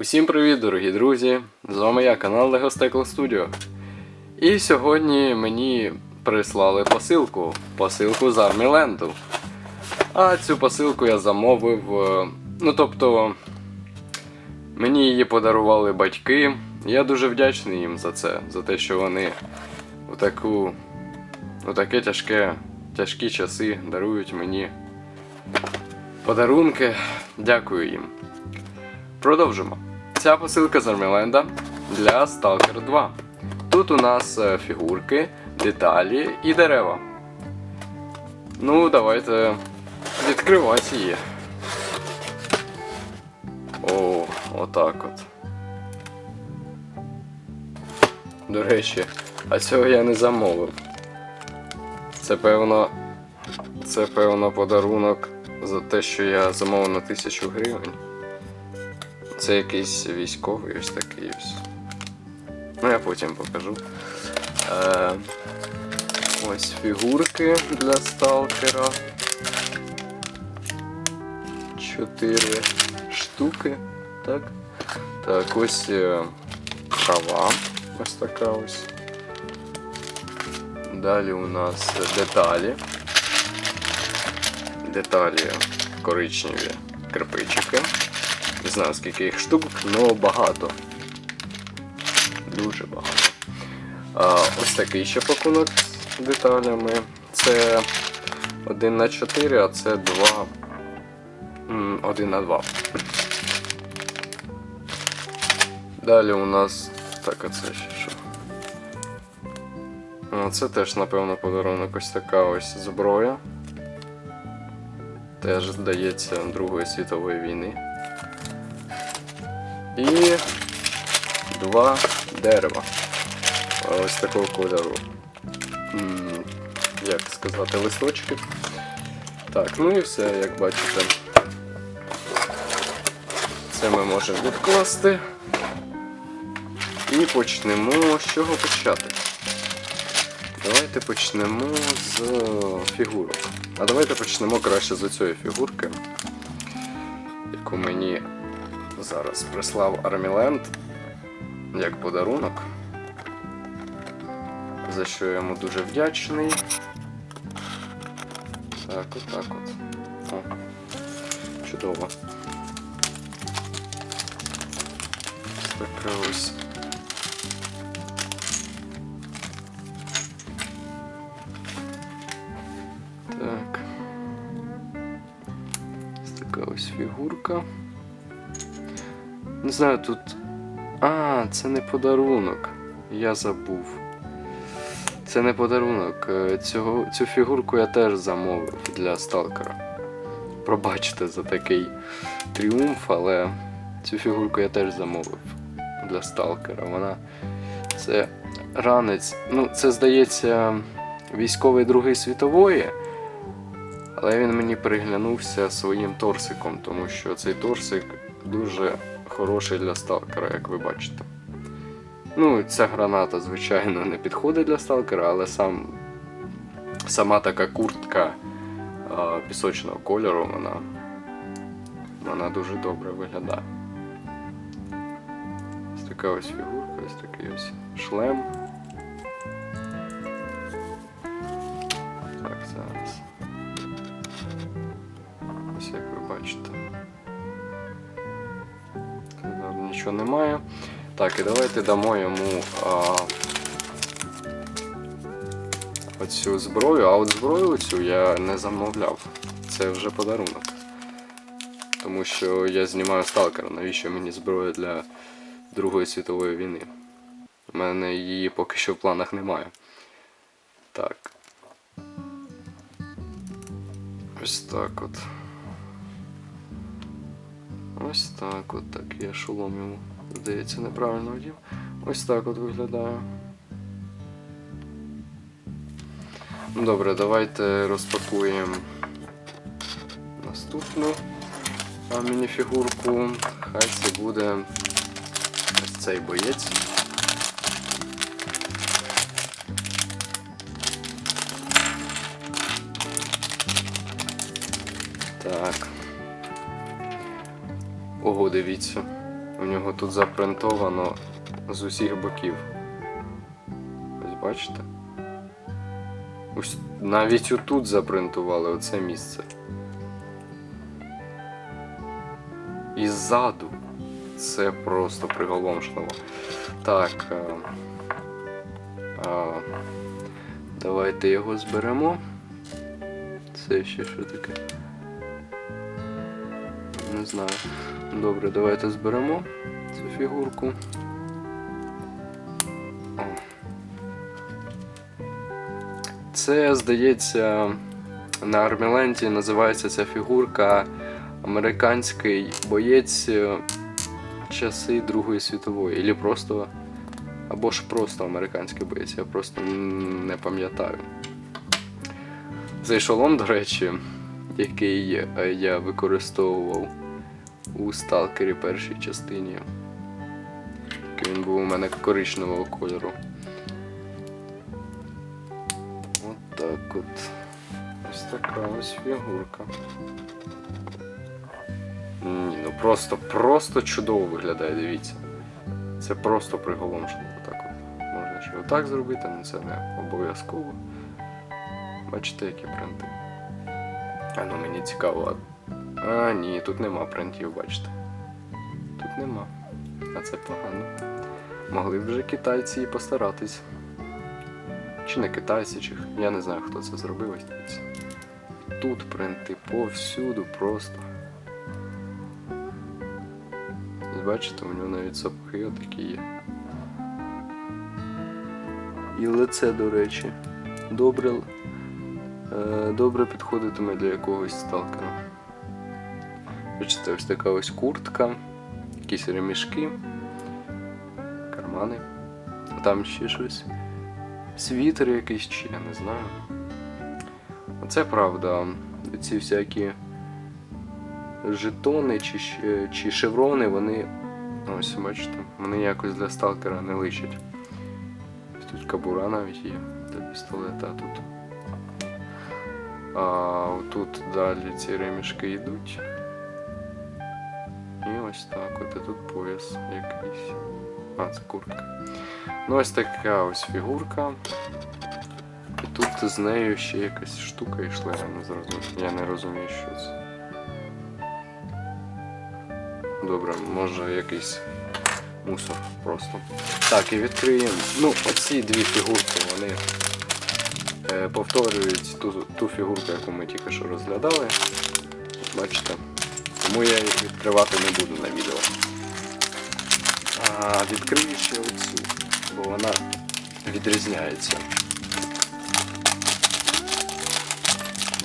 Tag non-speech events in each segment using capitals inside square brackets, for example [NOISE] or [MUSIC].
Усім привіт, дорогі друзі! З вами я, канал Lego Stackle Studio. І сьогодні мені прислали посилку. Посилку з Арміленду. А цю посилку я замовив. е, Ну тобто, мені її подарували батьки. Я дуже вдячний їм за це, за те, що вони у таку. У таке тяжке, тяжкі часи дарують мені подарунки. Дякую їм. Продовжимо. Ця посилка з Арміленда для Stalker 2. Тут у нас е, фігурки, деталі і дерева. Ну, давайте відкривати її. О, отак от. До речі, а цього я не замовив. Це певно. Це певно подарунок за те, що я замовив на тисячу гривень. Це якийсь військовий ось такий ось. Ну, я потім покажу. Е, ось фігурки для сталкера. Чотири штуки. Так. Так, ось е, трава. Ось така ось. Далі у нас деталі. Деталі коричневі кирпичики. Не знаю скільки їх штук, але багато. Дуже багато. А, ось такий ще пакунок з деталями. Це 1 на 4, а це 2. 1 на 2. Далі у нас. Так, а це ще що? Це теж, напевно, подарунок ось така ось зброя. Теж здається Другої світової війни. І два дерева. Ось такого кольору. Як сказати, листочки. Так, ну і все, як бачите. Це ми можемо відкласти. І почнемо з чого почати. Давайте почнемо з фігурок. А давайте почнемо краще з цієї фігурки, яку мені зараз прислав Арміленд як подарунок, за що я йому дуже вдячний. Так, от так от. О, чудово. Така ось. Так. Ось така ось фігурка. Не знаю, тут. А, це не подарунок. Я забув. Це не подарунок. Е, Цього, цю фігурку я теж замовив для сталкера. Пробачте за такий тріумф, але цю фігурку я теж замовив для сталкера. Вона це ранець. Ну, це здається військовий Другої світової. Але він мені приглянувся своїм торсиком, тому що цей торсик дуже хороший для сталкера, як ви бачите. Ну, ця граната, звичайно, не підходить для сталкера, але сам, сама така куртка а, пісочного кольору, вона, вона дуже добре виглядає. Ось така ось фігурка, ось такий ось шлем. Немає. Так, і давайте дамо йому а, оцю зброю, а от зброю цю я не замовляв. Це вже подарунок. Тому що я знімаю сталкера, навіщо мені зброя для Другої світової війни? У мене її поки що в планах немає. Так. Ось так от. Ось так от так. Я шолом йому, здається, неправильно одів. Ось так от виглядає. Добре, давайте розпакуємо наступну мініфігурку. Хай це буде ось цей боєць. Так. Ого, дивіться. У нього тут запринтовано з усіх боків. Ось бачите? Ось навіть отут запринтували оце місце. І ззаду. Це просто приголомшливо. Так. А, а, давайте його зберемо. Це ще що таке? Не знаю. Добре, давайте зберемо цю фігурку. Це, здається, на Арміленті називається ця фігурка американський боєць часи Другої світової. Або просто. Або ж просто американський боєць, я просто не пам'ятаю. Цей шолом, до речі, який е, я використовував у Сталкері першій частині. Він був у мене коричневого кольору. От так от. Ось така ось фігурка. Ні, ну просто, просто чудово виглядає, дивіться. Це просто приголомшливо. Так от. Можна ще отак зробити, але це не обов'язково. Бачите, які принти. А ну мені цікаво. А, ні, тут нема принтів, бачите. Тут нема. А це погано. Могли б вже китайці і постаратись. Чи не китайці, чи я не знаю, хто це зробив. Тут принти повсюду просто. Бачите, у нього навіть сапоги отакі є. І лице, до речі. Добре, е, добре підходитиме для якогось сталкера. Бачите, ось така ось куртка, якісь ремішки, кармани. А там ще щось. Світер якийсь чи я не знаю. Оце правда. Ці всякі жетони чи, чи шеврони, вони. Ось, бачите, вони якось для сталкера не личать. Тут кабура навіть є для пістолета, тут. А тут далі ці ремішки йдуть. Ось так, от тут пояс якийсь. А, це куртка. Ну, ось така ось фігурка. І тут з нею ще якась штука йшла, я не зрозумів. Я не розумію, що це. Добре, може якийсь мусор просто. Так, і відкриємо. Ну, оці дві фігурки, вони е, повторюють ту, ту фігурку, яку ми тільки що розглядали. Бачите? Тому я їх відкривати не буду на відео. А відкрию ще оцю, бо вона відрізняється.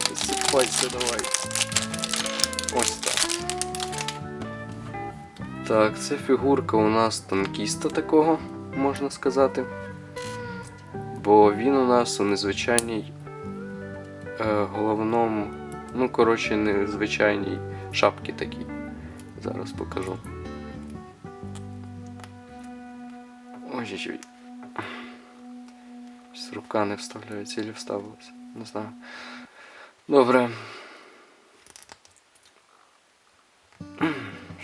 Засипайся давай. Ось так. Так, це фігурка у нас танкіста такого, можна сказати. Бо він у нас у незвичайній е, головному, ну, коротше, незвичайній шапці такій. Зараз покажу. Ой-ой-ой. Щось рука не вставляється, чи вставилася. Не знаю. Добре.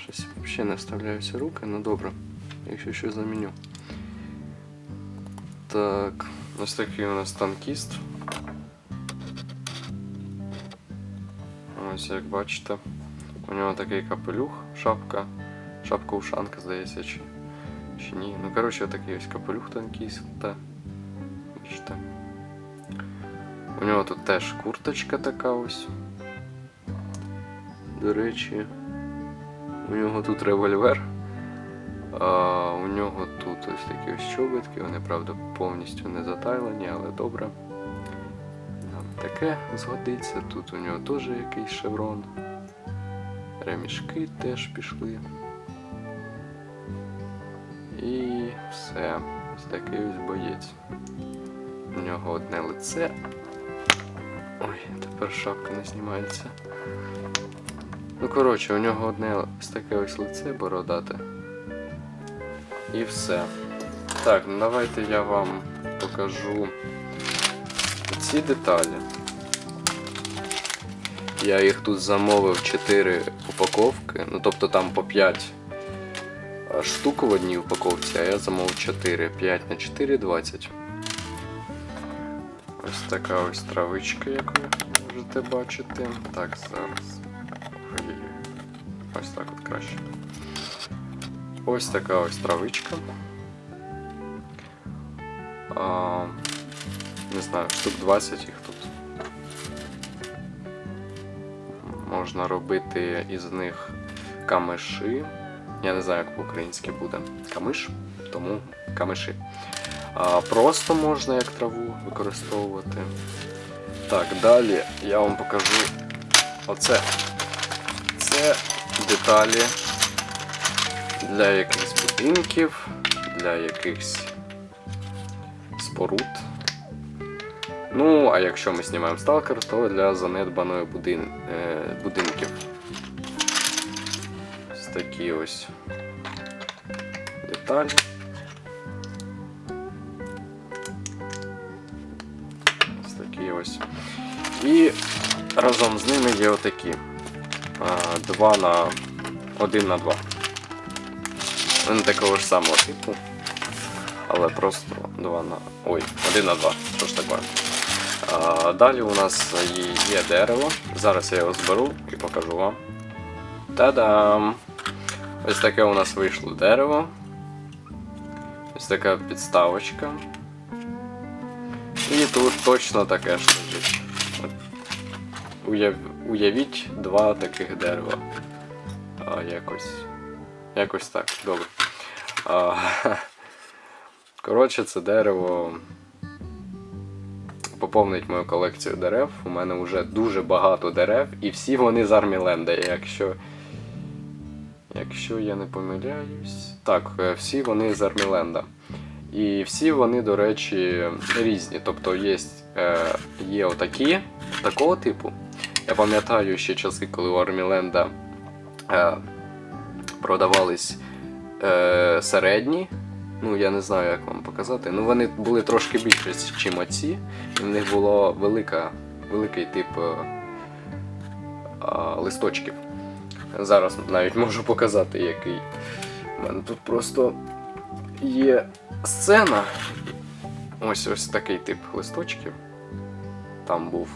Щось взагалі не вставляються руки, ну добре. Якщо що заміню. Так, ось такий у нас танкіст. Ось як бачите. У нього такий капелюх, шапка. Шапка ушанка, здається, чи, чи ні. Ну, коротше, такий ось капелюх танкіста. Бачите. У нього тут теж курточка така ось. До речі, у нього тут револьвер. А у нього тут ось такі ось чоботки, вони, правда, повністю не затайлені, але добре. Нам таке згодиться. Тут у нього теж якийсь шеврон. Ремішки теж пішли. І все. Ось такий ось боєць. У нього одне лице. Ой, тепер шапка не знімається. Ну, коротше, у нього одне ось таке ось лице бородате. І все. Так, ну давайте я вам покажу ці деталі. Я їх тут замовив 4 упаковки, ну тобто там по 5 е, штук в одній упаковці, а я замовив 4. 5 на 4 20. Ось така ось травичка, як ви можете бачити. Так, зараз. Ось так от краще. Ось така ось травичка. А, не знаю, штук 20 їх Можна робити із них камиші. Я не знаю, як по-українськи буде. Камиш, тому камиші. А, просто можна як траву використовувати. Так, далі я вам покажу оце. Це деталі для якихось будинків, для якихось споруд. Ну, а якщо ми знімаємо сталкер, то для занедбаної будин... е, будинків. Ось такі ось деталі. Ось такі ось. І разом з ними є отакі. 2 на 1 на 2. Вони такого ж самого типу. Але просто 2 на. Ой, 1 на 2. Що ж таке? Далі у нас є- дерево. Зараз я його зберу і покажу вам. Та-дам! Ось таке у нас вийшло дерево. Ось така підставочка. І тут точно таке ж лежить. Уяв... Уявіть два таких дерева. Якось. Якось так, добре. [LAUGHS] Коротше, це дерево поповнить мою колекцію дерев. У мене вже дуже багато дерев, і всі вони з Арміленда. Якщо. Якщо я не помиляюсь. Так, е, всі вони з Арміленда. І всі вони, до речі, різні. Тобто є, е, є отакі, такого типу. Я пам'ятаю ще часи, коли у Арміленда продавались е, середні. Ну, я не знаю, як вам показати. Ну, вони були трошки більше, ніж оці. І в них було велика, великий тип е, а, листочків. Зараз навіть можу показати, який. У мене тут просто є сцена. Ось ось такий тип листочків. Там був.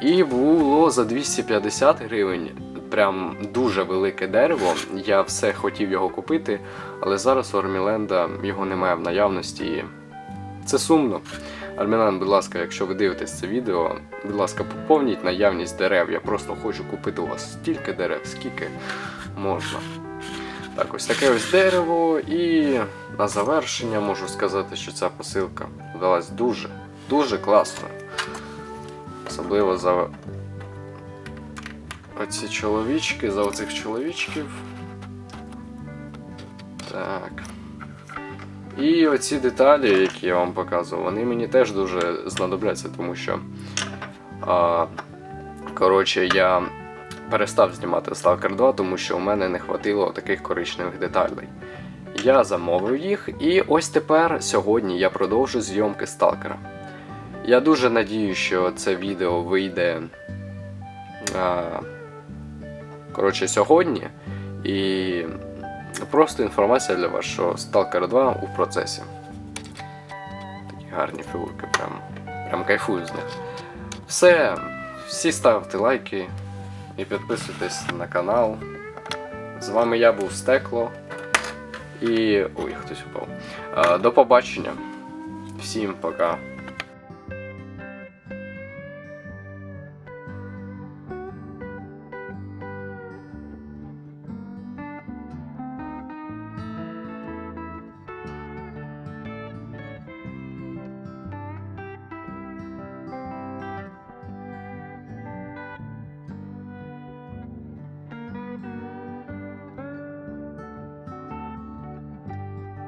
І було за 250 гривень. Прям дуже велике дерево. Я все хотів його купити, але зараз у Арміленда його немає в наявності. І Це сумно. Армілен, будь ласка, якщо ви дивитесь це відео, будь ласка, поповніть наявність дерев. Я просто хочу купити у вас стільки дерев, скільки можна. Так, ось таке ось дерево, і на завершення можу сказати, що ця посилка вдалась дуже, дуже класно. Особливо за оці чоловічки, за оцих чоловічків. Так. І оці деталі, які я вам показував, вони мені теж дуже знадобляться, тому що. А, коротше, я перестав знімати Stalker 2, тому що у мене не хватило таких коричневих деталей. Я замовив їх, і ось тепер сьогодні я продовжу зйомки Stalker. Я дуже надію, що це відео вийде. А, коротше, сьогодні. І просто інформація для вас, що Stalker 2 у процесі. Такі гарні фігурки, прям, прям кайфую з них. Все, всі ставте лайки і підписуйтесь на канал. З вами я був Стекло. І. Ой, хтось упав. До побачення. Всім пока.